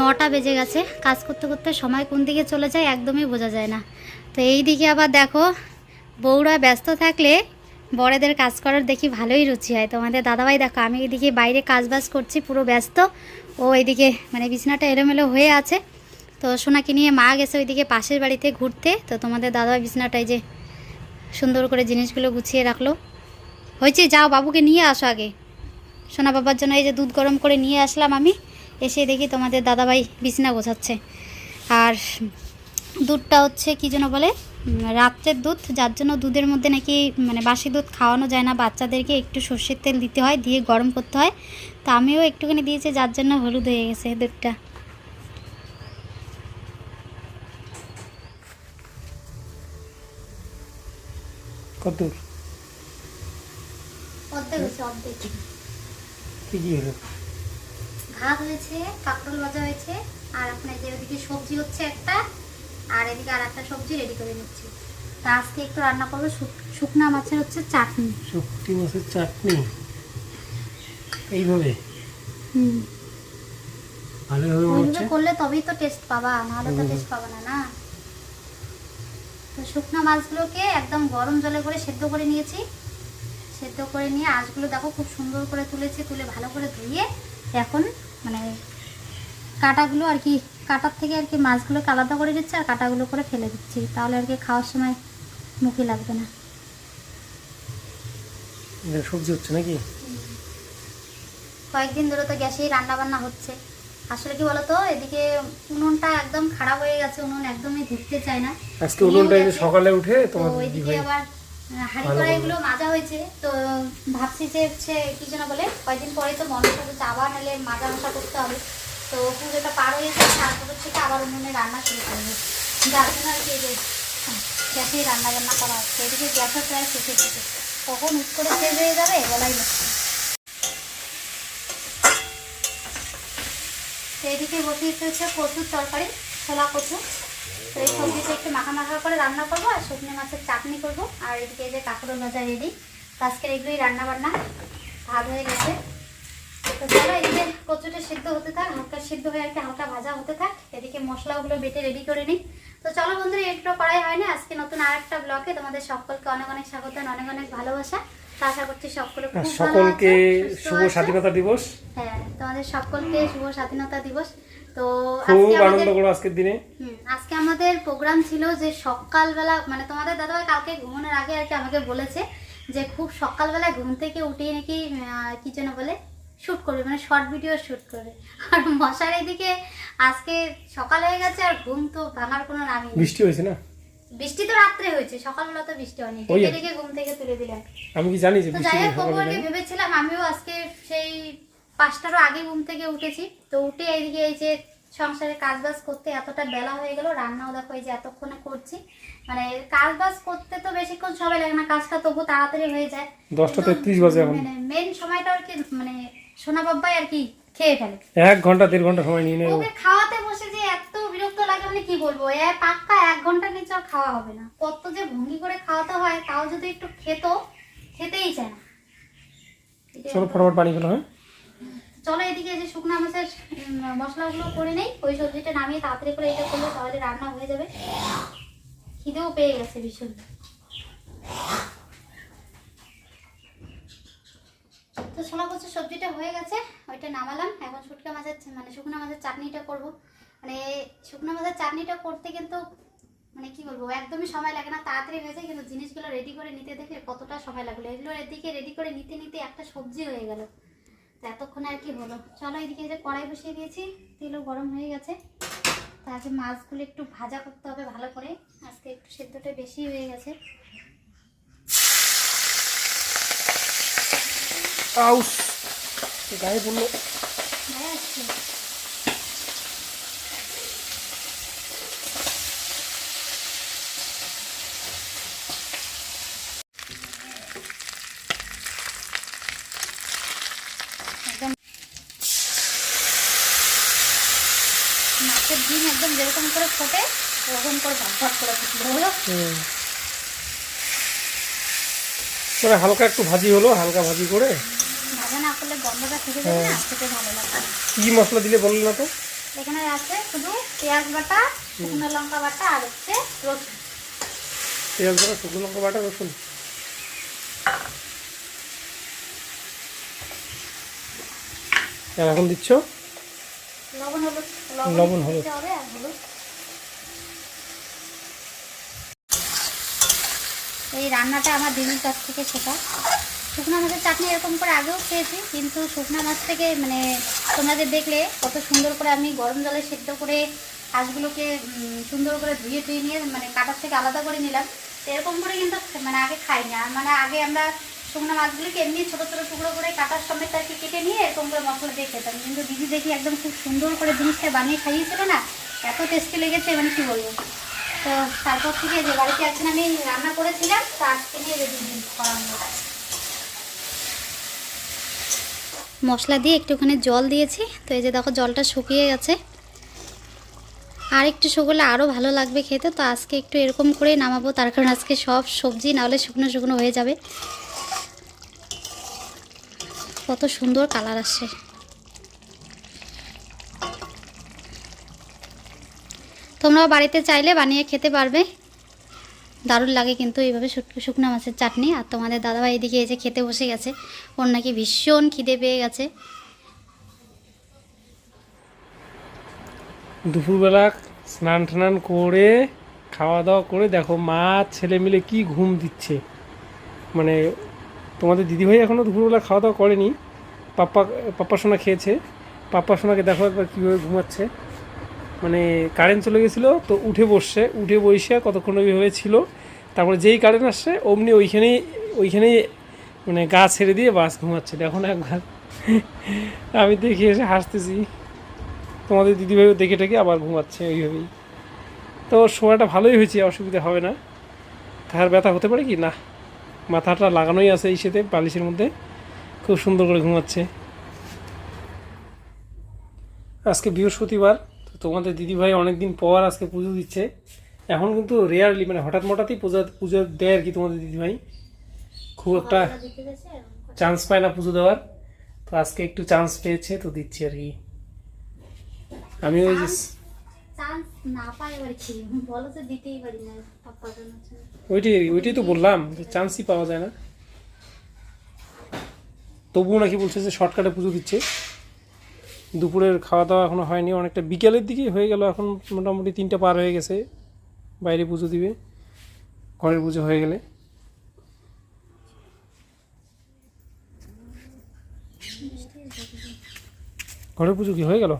নটা বেজে গেছে। কাজ করতে করতে সময় কোন দিকে চলে যায় একদমই বোঝা যায় না। তো এই দিকে আবার দেখো, বউরা ব্যস্ত থাকলে বড়দের কাজ করার দেখি ভালোই রুচি হয়। তোমাদের দাদাভাই দেখো, আমি এদিকে বাইরে কাজ বাজ করছি, পুরো ব্যস্ত। ও এদিকে মানে বিছানাটা এলোমেলো হয়ে আছে। তো সোনাকে নিয়ে মা গেছে ওইদিকে পাশের বাড়িতে ঘুরতে। তো তোমাদের দাদাভাই বিছানাটাই যে সুন্দর করে জিনিসগুলো গুছিয়ে রাখল। হয়েছে, যাও বাবুকে নিয়ে আসো আগে। সোনা বাবার জন্য এই যে দুধ গরম করে নিয়ে আসলাম আমি। এসে দেখি তোমাদের দাদাভাই বিছনা গোছাচ্ছে। আর দুধটা হচ্ছে কি যেন বলে? রাত্রের দুধ যার জন্য দুধের মধ্যে নাকি মানে বাসি দুধ খাওয়ানো যায় না। বাচ্চাদেরকে একটু সর্ষের তেল দিতে হয় দিয়ে গরম করতে হয়। তো আমিও একটুখানি দিয়েছি যার জন্য হলুদ হয়ে গেছে দুধটা। কত অর্ধেক অর্ধেক। কি কি হলো? ভাত হয়েছে কাঁকরোল ভাজা হয়েছে আর আপনার যে ওদিকে সবজি হচ্ছে একটা আর এদিকে আর একটা সবজি রেডি করে নিচ্ছি। তা আজকে একটু রান্না করব শুক- শুকনা মাছের হচ্ছে চাটনি। শুক্তি মাছের চাটনি? এইভাবে? হুম। ভালোভাবে হচ্ছে? করলে তবেই তো টেস্ট পাবা নাহলে তো টেস্ট পাবা না না? তো শুকনা মাছগুলোকে একদম গরম জলে করে সেদ্ধ করে নিয়েছি। সেদ্ধ করে নিয়ে আঁশগুলো দেখো খুব সুন্দর করে তুলেছি তুলে ভালো করে ধুয়ে এখন মানে কাটাগুলো আর কি কাটার থেকে আর কি মাছগুলোকে আলাদা করে দিচ্ছি আর কাটাগুলো করে ফেলে দিচ্ছি। তাহলে আর কি খাওয়ার সময় মুখে লাগবে না। এটা সবজি হচ্ছে নাকি? কয়েকদিন ধরে তো গ্যাসেই রান্না বান্না হচ্ছে। আসলে কি বলতো এদিকে উনুনটা একদম খারাপ হয়ে গেছে উনুন একদমই ধুতে চায় না। আজকে উনুনটা সকালে উঠে তো তোমার ওইদিকে আবার হাড়ি ভালো কড়াইগুলো মাজা হয়েছে তো ভাবছি যে হচ্ছে কি যেন বলে কয়েকদিন পরে তো মনে করছে আবার নাহলে মাজা মশা করতে হবে। তো পুজোটা পার হয়ে যায় তারপর থেকে আবার উনুনে রান্না শুরু করব। যার জন্য আর কি যে গ্যাসে রান্না বান্না করা হচ্ছে এদিকে গ্যাসও প্রায় শেষে গেছে। কখন উঠ করে শেষ হয়ে যাবে বলাই মুশকিল। তো এদিকে বসিয়েছে হচ্ছে কচুর তরকারি ছোলা কচু। তো এই সবজিটা একটু মাখা মাখা করে রান্না করব আর শুকনো মাছের চাটনি করব। আর এদিকে এই যে ভাজা রেডি তো আজকের এগুলোই রান্না বান্না ভাত হয়ে গেছে। তো চলো এদিকে কচুটা সিদ্ধ হতে থাক হালকা সিদ্ধ হয়ে আর কি হালকা ভাজা হতে থাক। এদিকে মশলাগুলো বেটে রেডি করে নিই। তো চলো বন্ধুরা একটু করাই হয় না। আজকে নতুন আর একটা ব্লগে তোমাদের সকলকে অনেক অনেক স্বাগত অনেক অনেক ভালোবাসা। আশা করছি সকলে ভালো সকলকে শুভ স্বাধীনতা দিবস। হ্যাঁ তোমাদের সকলকে শুভ স্বাধীনতা দিবস। তো খুব আনন্দ করো আজকের দিনে। আজকে আমাদের প্রোগ্রাম ছিল যে সকালবেলা মানে তোমাদের দাদাভাই কালকে ঘুমানোর আগে আর কি আমাকে বলেছে যে খুব সকালবেলা ঘুম থেকে উঠেই নাকি কি যেন বলে শ্যুট করবে মানে শর্ট ভিডিও শ্যুট করবে। আর মশার এদিকে আজকে সকাল হয়ে গেছে আর ঘুম তো ভাঙার কোনো নামই বৃষ্টি হয়েছে না? বৃষ্টি তো রাত্রে হয়েছে সকালবেলা তো বৃষ্টি হয়নি ডেকে ঘুম থেকে তুলে দিলাম। আমি কি জানি যে যাই হোক? ভেবেছিলাম আমিও আজকে সেই পাঁচটারও আগে ঘুম থেকে উঠেছি। তো উঠে এইদিকে এই যে সংসারে কাজ বাজ করতে এতটা বেলা হয়ে গেল রান্নাও দেখো এই যে এতক্ষণে করছি। মানে কাজ বাজ করতে তো বেশিক্ষণ সময় লাগে না কাজটা তবু তাড়াতাড়ি হয়ে যায়। দশটা তেত্রিশ বাজে এখন। মানে মেন সময়টা আর কি মানে সোনা বাব্বাই আর কি খেয়ে ফেলে। এক ঘণ্টা দেড় ঘণ্টা সময় নিয়ে নেব ওকে খাওয়াতে বসে যে এত বিরক্ত লাগে মানে কি বলব? এ পাক্কা এক ঘণ্টা নিচে আর খাওয়া হবে না। কত যে ভঙ্গি করে খাওয়াতে হয় তাও যদি একটু খেত খেতেই চায় না। চলো ফটাফট পানি হ্যাঁ? চলো এদিকে যে শুকনো মাছের মশলাগুলো করে নেই, ওই সবজিটা নামিয়ে তাড়াতাড়ি করে এটা করলে তাহলে রান্না হয়ে যাবে। খিদেও পেয়ে গেছে ভীষণ। তো ছোলা কচুর সবজিটা হয়ে গেছে, ওইটা নামালাম। এখন শুটকা মাছের মানে শুকনো মাছের চাটনিটা করব। মানে শুকনো মাছের চাটনিটা করতে কিন্তু মানে কি বলব, একদমই সময় লাগে না, তাড়াতাড়ি হয়ে যায়, কিন্তু জিনিসগুলো রেডি করে নিতে দেখলে কতটা সময় লাগল। এগুলো এদিকে রেডি করে নিতে নিতে একটা সবজি হয়ে গেল। এতক্ষণে আর কি হলো? চলো এদিকে যে কড়াই বসিয়ে দিয়েছি তেলও গরম হয়ে গেছে। তা আজকে মাছগুলো একটু ভাজা করতে হবে ভালো করে। আজকে একটু সেদ্ধটা বেশি হয়ে গেছে। আউস গায়ে পড়ল ভাই আসছে একদম মাছের ডিম একদম যেরকম করে ফোটে ওরকম করে ভাগ ভাগ করে ফুটলো মানে হালকা একটু ভাজি হলো হালকা ভাজি করে। ভাজা না করলে গন্ধটা থেকে যাবে না? খেতে ভালো লাগবে কি মশলা দিলে বললে না তো? এখানে আছে শুধু পেঁয়াজ বাটা শুকনো লঙ্কা বাটা আর হচ্ছে রসুন। পেঁয়াজ বাটা শুকনো লঙ্কা বাটা রসুন? এখন দিচ্ছ? লবণ হলুদ লবণ, হলুদ। হবে আর হলুদ। এই রান্নাটা আমার দিদির কাছ থেকে শেখা। শুকনো মাছের চাটনি এরকম করে আগেও খেয়েছি কিন্তু শুকনো মাছ থেকে মানে তোমরা যে দেখলে কত সুন্দর করে আমি গরম জলে সেদ্ধ করে হাঁসগুলোকে সুন্দর করে ধুয়ে ধুয়ে নিয়ে মানে কাটার থেকে আলাদা করে নিলাম। এরকম করে কিন্তু মানে আগে খাই না মানে আগে আমরা শুকনো মাছগুলোকে এমনি ছোটো ছোটো টুকরো করে কাটার সময় তাকে কেটে নিয়ে এরকম করে মশলা দিয়ে খেতাম। কিন্তু দিদি দেখি একদম খুব সুন্দর করে জিনিসটা বানিয়ে খাইয়েছিল না, এত টেস্টি লেগেছে মানে কী বলব? তো তারপর থেকে যে বাড়িতে একদিন আমি রান্না করেছিলাম, তো আজকে নিয়ে দিদি করানো মশলা দিয়ে একটুখানি জল দিয়েছি। তো এই যে দেখো, জলটা শুকিয়ে গেছে। আর একটু শুকলে আরও ভালো লাগবে খেতে। তো আজকে একটু এরকম করেই নামাবো, তার কারণ আজকে সব সবজি নাহলে শুকনো শুকনো হয়ে যাবে। কত সুন্দর কালার আসে। তোমরাও বাড়িতে চাইলে বানিয়ে খেতে পারবে। দারুণ লাগে কিন্তু এইভাবে শুক- শুকনো মাছের চাটনি। আর তোমাদের দাদাভাই এদিকে যে খেতে বসে গেছে। ওর নাকি ভীষণ খিদে পেয়ে গেছে। দুপুরবেলা স্নান টান করে, খাওয়া দাওয়া করে দেখো মা ছেলে মিলে কি ঘুম দিচ্ছে। মানে তোমাদের দিদিভাই এখনও দুপুরবেলা খাওয়া দাওয়া করেনি। পাপ্পা পাপ্পা সোনা খেয়েছে। পাপ্পা সোনাকে দেখো একবার কীভাবে ঘুমাচ্ছে। মানে কারেন্ট চলে গেছিল, তো উঠে বসছে। উঠে বসে কতক্ষণ ওইভাবে ছিল, তারপরে যেই কারেন্ট আসছে, অমনি ওইখানেই ওইখানেই মানে গা ছেড়ে দিয়ে বাস ঘুমাচ্ছে। দেখো না একবার। আমি দেখে এসে হাসতেছি। তোমাদের দিদিভাইও দেখে টেকে আবার ঘুমাচ্ছে ওইভাবেই। তো শোয়াটা ভালোই হয়েছে, অসুবিধা হবে না। ঘাড় ব্যথা হতে পারে কি? না। মাথাটা লাগানোই আছে এই সাথে বালিশের মধ্যে। খুব সুন্দর করে ঘুমাচ্ছে। আজকে বৃহস্পতিবার তো তোমাদের দিদিভাই অনেকদিন পর আজকে পুজো দিচ্ছে। এখন কিন্তু রেয়ারলি মানে হঠাৎ মঠাৎই পূজা পুজো দেয় আর কি তোমাদের দিদিভাই। খুব একটা চান্স পায় না পুজো দেওয়ার। তো আজকে একটু চান্স পেয়েছে তো দিচ্ছি আর কি। আমি ওই যে চান্স ওইটাই ওইটাই তো বললাম যে চান্সই পাওয়া যায় না। তবুও নাকি বলছে যে শর্টকাটে পুজো দিচ্ছে। দুপুরের খাওয়া দাওয়া এখনও হয়নি, অনেকটা বিকেলের দিকেই হয়ে গেল, এখন মোটামুটি তিনটা পার হয়ে গেছে। বাইরে পুজো দিবে, ঘরের পুজো হয়ে গেলে। ঘরের পুজো কি, হয়ে গেল?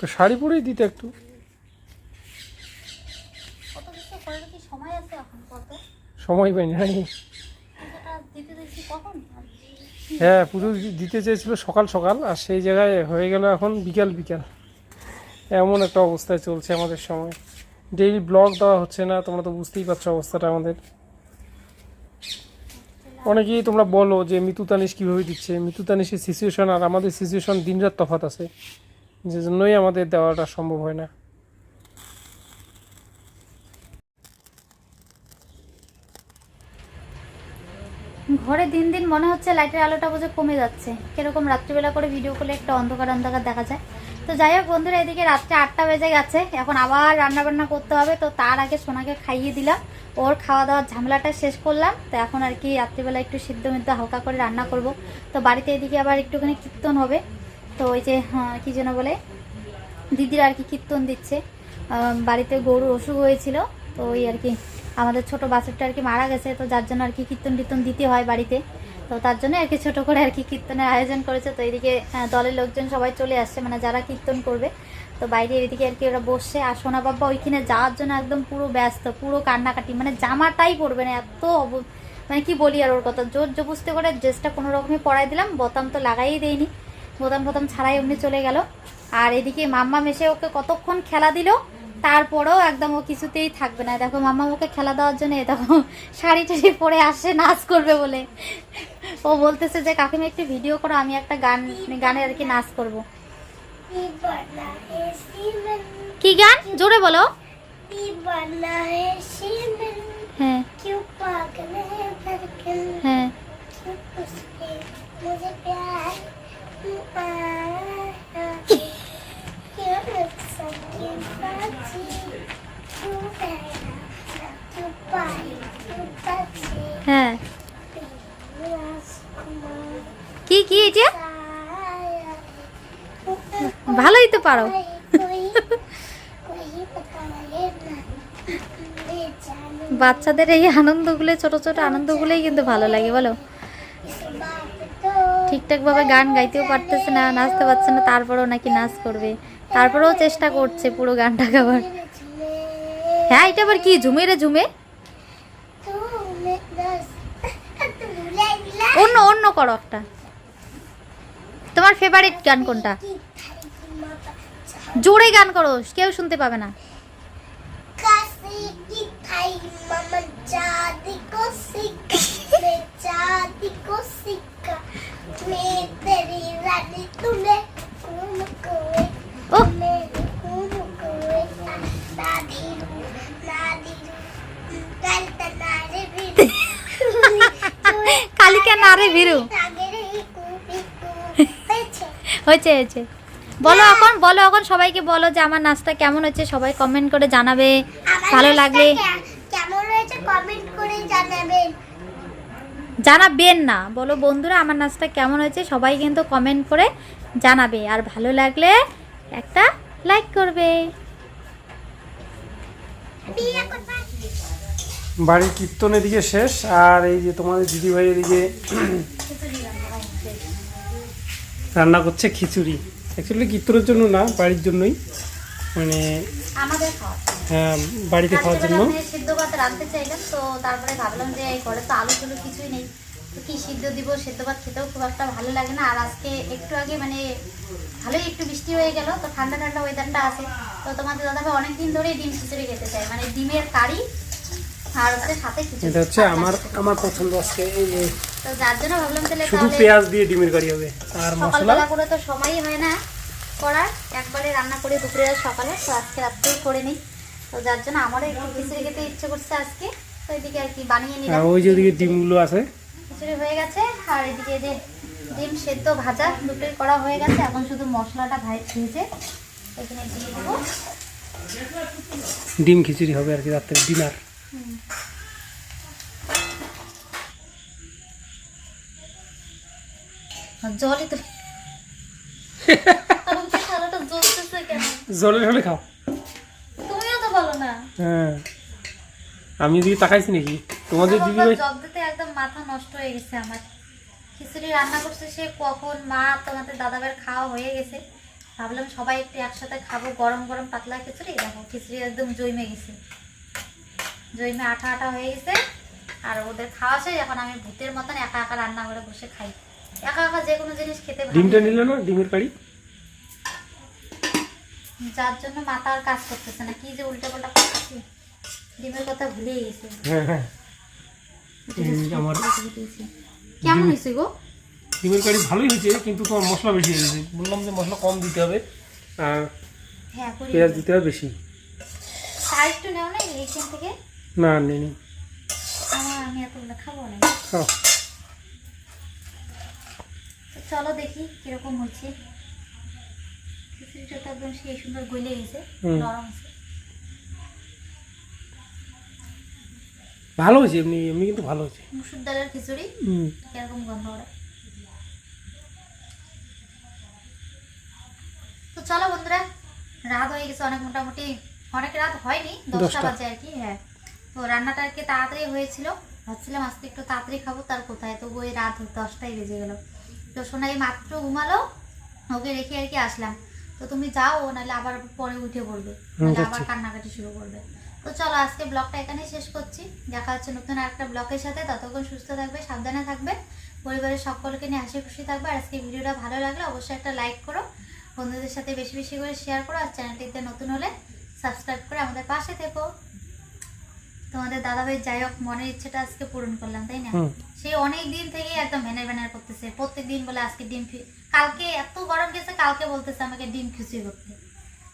তো শাড়ি পরেই দিতে একটু। সময় পাইনি নাকি? কখন? হ্যাঁ পুজো দিতে চেয়েছিল সকাল সকাল আর সেই জায়গায় হয়ে গেল এখন বিকাল বিকাল। এমন একটা অবস্থায় চলছে আমাদের সময়। ডেইলি ব্লগ দেওয়া হচ্ছে না তোমরা তো বুঝতেই পারছ অবস্থাটা আমাদের। অনেকেই তোমরা বলো যে মিতু তানিশ কীভাবে দিচ্ছে। মিতু তানিশের সিচুয়েশন আর আমাদের সিচুয়েশন দিনরাত তফাৎ আছে। যে জন্যই আমাদের দেওয়াটা সম্ভব হয় না। ঘরে দিন দিন মনে হচ্ছে লাইটের আলোটা বোঝে কমে যাচ্ছে। কীরকম রাত্রিবেলা করে ভিডিও করলে একটা অন্ধকার অন্ধকার দেখা যায়। তো যাই হোক বন্ধুরা, এদিকে রাত্রে আটটা বেজে গেছে। এখন আবার রান্না বান্না করতে হবে। তো তার আগে সোনাকে খাইয়ে দিলাম। ওর খাওয়া দাওয়ার ঝামেলাটা শেষ করলাম। তো এখন আর কি রাত্রিবেলা একটু সিদ্ধ মিদ্ধ হালকা করে রান্না করব। তো বাড়িতে এদিকে আবার একটুখানি কীর্তন হবে। তো ওই যে হ্যাঁ, কি যেন বলে দিদির আর কি কীর্তন দিচ্ছে। বাড়িতে গরু অসুখ হয়েছিল তো ওই আর কি আমাদের ছোট বাছুরটা আর কি মারা গেছে তো যার জন্য আর কি কীর্তন টীর্তন দিতে হয় বাড়িতে। তো তার জন্য আর কি ছোটো করে আর কি কীর্তনের আয়োজন করেছে। তো এদিকে দলের লোকজন সবাই চলে আসছে মানে যারা কীর্তন করবে। তো বাইরে এদিকে আর কি ওরা বসছে আর সোনা বাবা ওইখানে যাওয়ার জন্য একদম পুরো ব্যস্ত পুরো কান্নাকাটি মানে জামাটাই পরবে না এত অব- মানে কি বলি আর ওর কথা জোর জবস্তি করে ড্রেসটা কোনো রকমে পরাই দিলাম বোতাম তো লাগাই দেয়নি। প্রথম প্রথম ছাড়াই অমনি চলে গেল। আর এদিকে মাম্মা মেশে ওকে কতক্ষণ খেলা দিল, তারপরেও একদম ও কিছুতেই থাকবে না। দেখো মাম্মা ওকে খেলা দেওয়ার জন্য দেখো শাড়ি টাড়ি পরে আসে, নাচ করবে বলে। ও বলতেছে যে, কাকিমা, একটু ভিডিও করো, আমি একটা গান মানে গানে আর কি নাচ করব। কি গান? জোরে বলো। হ্যাঁ। হ্যাঁ। হ্যাঁ। কি কি এটা ভালোই তো পারো। বাচ্চাদের এই আনন্দগুলো, ছোট ছোট আনন্দগুলোই কিন্তু ভালো লাগে, বলো। ঠিকঠাকভাবে গান গাইতেও পারতেছে না, নাচতে পারছে না, তারপরেও নাকি নাচ করবে। তারপরেও চেষ্টা করছে পুরো গানটা গাওয়ার। হ্যাঁ এটা আবার কি? ঝুমে রে, ঝুমে। অন্য অন্য করো একটা। তোমার ফেভারিট গান কোনটা? জোরে গান করো, কেউ শুনতে পাবে না। কো সিক কো সিক কালিকা না রে ভিরু হয়েছে হয়েছে বলো এখন বলো এখন সবাইকে বলো যে আমার নাচটা কেমন হচ্ছে সবাই কমেন্ট করে জানাবে ভালো লাগলে কেমন হয়েছে কমেন্ট করে জানাবেন জানাবেন না। বলো বন্ধুরা আমার নাচটা কেমন হয়েছে সবাই কিন্তু কমেন্ট করে জানাবে। আর ভালো লাগলে একটা লাইক করবে। বাড়ির কীর্তন এদিকে শেষ আর এই যে তোমাদের দিদিভাই এদিকে রান্না করছে খিচুড়ি। অ্যাকচুয়ালি কীর্তনের জন্য না বাড়ির জন্যই। মানে আমাদের বাড়িতে খাওয়ার জন্য। সিদ্ধ ভাত রাখতে চাইলাম তো তারপরে ভাবলাম যে ঘরে তো আলু টুলু কিছুই নেই। তো কি সিদ্ধ দিব সিদ্ধ ভাত খেতেও খুব একটা ভালো লাগে না। আর আজকে একটু আগে মানে ভালোই একটু বৃষ্টি হয়ে গেল তো ঠান্ডা ঠান্ডা ওয়েদারটা আছে। তো তোমাদের দাদাভাই অনেক দিন ধরেই ডিম খিচুড়ি খেতে চায় মানে ডিমের কারি আর হচ্ছে সাথে খিচুড়ি। এটা হচ্ছে আমার আমার পছন্দ আজকে এই যে। তো যার জন্য ভাবলাম তাহলে শুধু পেঁয়াজ দিয়ে ডিমের কারি হবে আর মশলা? সকালবেলা করে তো সময়ই হয় না করার। একবারে রান্না করে দুপুরে সকালে তো আজকে রাত্রেই করে নিই। তো যার জন্য আমারও একটু খিচুড়ি খেতে ইচ্ছে করছে আজকে। তো এদিকে আর কি বানিয়ে আর নিলাম ওই যে ওদিকে ডিমগুলো আছে। খিচুড়ি হয়ে গেছে আর এদিকে যে ডিম সেদ্ধ ভাজা দুটোই করা হয়ে গেছে। এখন শুধু মশলাটা ভাই ভেজে এখানে দিয়ে দেবো। ডিম খিচুড়ি হবে আর কি রাত্রে ডিনার। জলই তো জলের হলে খাও। হ্যাঁ। আমি এদিকে তাকাইছি নাকি? তোমাদের দিদিভাই জব দিতে একদম মাথা নষ্ট হয়ে গেছে আমার। খিচুড়ি রান্না করছে সে কখন মা তোমাদের দাদাবার খাওয়া হয়ে গেছে। ভাবলাম সবাই একটু একসাথে খাব গরম গরম পাতলা খিচুড়ি। দেখো খিচুড়ি একদম জৈমে গেছে। জৈমে আঠা আঠা হয়ে গেছে। আর ওদের খাওয়া শেষ এখন আমি ভূতের মতন একা একা রান্না করে বসে খাই। একা একা যে কোনো জিনিস খেতে ডিমটা। নিলে না ডিমের কারি? যার জন্য মাথা আর কাজ করতেছে না। কি যে উল্টা পাল্টা করতেছি? ডিমের কথা ভুলে গেছে। হ্যাঁ হ্যাঁ। কেমন হয়েছে গো? ডিমের কারি ভালোই হয়েছে কিন্তু তোমার মশলা বেশি হয়ে গেছে। বললাম যে মশলা কম দিতে হবে আর হ্যাঁ পেঁয়াজ দিতে হবে বেশি। আর একটু নেও না এইখান থেকে? না নেই আমি এতগুলো খাব না। চলো দেখি কীরকম হচ্ছে খিচুড়িটা তো একদম সেই সুন্দর গলে গেছে নরম ভালো হয়েছে এমনি এমনি কিন্তু ভালো হয়েছে। মুসুর ডালের খিচুড়ি গন্ধ ওরা। তো চলো বন্ধুরা রাত হয়ে গেছে অনেক মোটামুটি অনেক রাত হয়নি দশটা। বাজে আর কি হ্যাঁ। তো রান্নাটা আর কি তাড়াতাড়ি হয়েছিল ভাবছিলাম আজকে একটু তাড়াতাড়ি খাব তার কোথায়? তো ওই রাত দশটাই বেজে গেল। তো সোনাই মাত্র ঘুমালো ওকে রেখে আর কি আসলাম। তো তুমি যাও নাহলে আবার পরে উঠে পড়বে। নাহলে আবার কান্নাকাটি শুরু করবে। তো চলো আজকে ব্লগটা এখানেই শেষ করছি। দেখা হচ্ছে নতুন আরেকটা ব্লগের সাথে। ততক্ষণ সুস্থ থাকবে সাবধানে থাকবে। পরিবারের সকলকে নিয়ে হাসি খুশি থাকবে। আর আজকে ভিডিওটা ভালো লাগলে অবশ্যই একটা লাইক করো। বন্ধুদের সাথে বেশি বেশি করে শেয়ার করো। আর চ্যানেলটিতে নতুন হলে সাবস্ক্রাইব করে আমাদের পাশে থেকো। তোমাদের দাদাভাই যাই হোক মনের ইচ্ছেটা আজকে পূরণ করলাম তাই না? হুম। সে অনেক দিন থেকেই একদম ভ্যানের ভ্যানের করতেছে। প্রত্যেক দিন বলে আজকে ডিম ফি- কালকে, এত গরম গেছে, কালকে বলতেছে আমাকে ডিম খুশি করতে।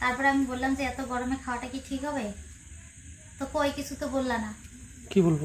তারপরে আমি বললাম যে, এত গরমে খাওয়াটা কি ঠিক হবে? তো কই, কিছু তো বললা না। কি বলব?